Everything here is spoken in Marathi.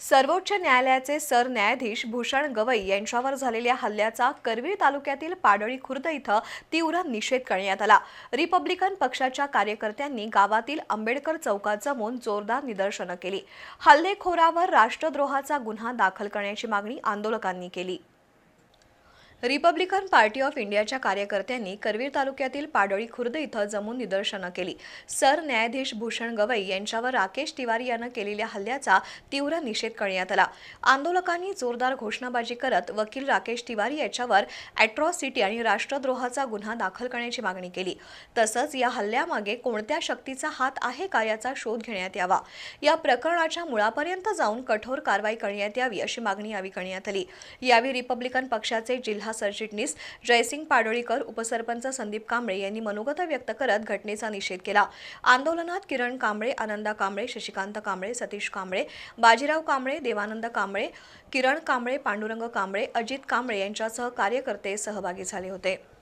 सर्वोच्च न्यायालयाचे सरन्यायाधीश भूषण गवई यांच्यावर झालेल्या हल्ल्याचा करवीर तालुक्यातील पाडळी खुर्द इथं तीव्र निषेध करण्यात आला. रिपब्लिकन पक्षाच्या कार्यकर्त्यांनी गावातील आंबेडकर चौकात जमून जोरदार निदर्शनं केली. हल्लेखोरावर राष्ट्रद्रोहाचा गुन्हा दाखल करण्याची मागणी आंदोलकांनी केली. रिपब्लिकन पार्टी ऑफ इंडियाच्या कार्यकर्त्यांनी करवीर तालुक्यातील पाडळी खुर्द इथं जमून निदर्शनं केली. सर न्यायाधीश भूषण गवई यांच्यावर राकेश तिवारी यानं केलेल्या हल्ल्याचा तीव्र निषेध करण्यात आला. आंदोलकांनी जोरदार घोषणाबाजी करत वकील राकेश तिवारी याच्यावर अॅट्रॉसिटी आणि राष्ट्रद्रोहाचा गुन्हा दाखल करण्याची मागणी केली. तसंच या हल्ल्यामागे कोणत्या शक्तीचा हात आहे का याचा शोध घेण्यात यावा. या प्रकरणाच्या मुळापर्यंत जाऊन कठोर कारवाई करण्यात यावी अशी मागणी यावेळी करण्यात आली. यावेळी रिपब्लिकन पक्षाचे जिल्हा सरचिटणीस जयसिंग पाडोळीकर उपसरपंच संदीप कांबळे यांनी मनोगत व्यक्त करत घटनेचा निषेध केला. आंदोलनात किरण कांबळे आनंदा कांबळे शशिकांत कांबळे सतीश कांबळे बाजीराव कांबळे देवानंद कांबळे किरण कांबळे पांडुरंग कांबळे अजित कांबळे यांच्यासह कार्यकर्ते सहभागी झाले होते.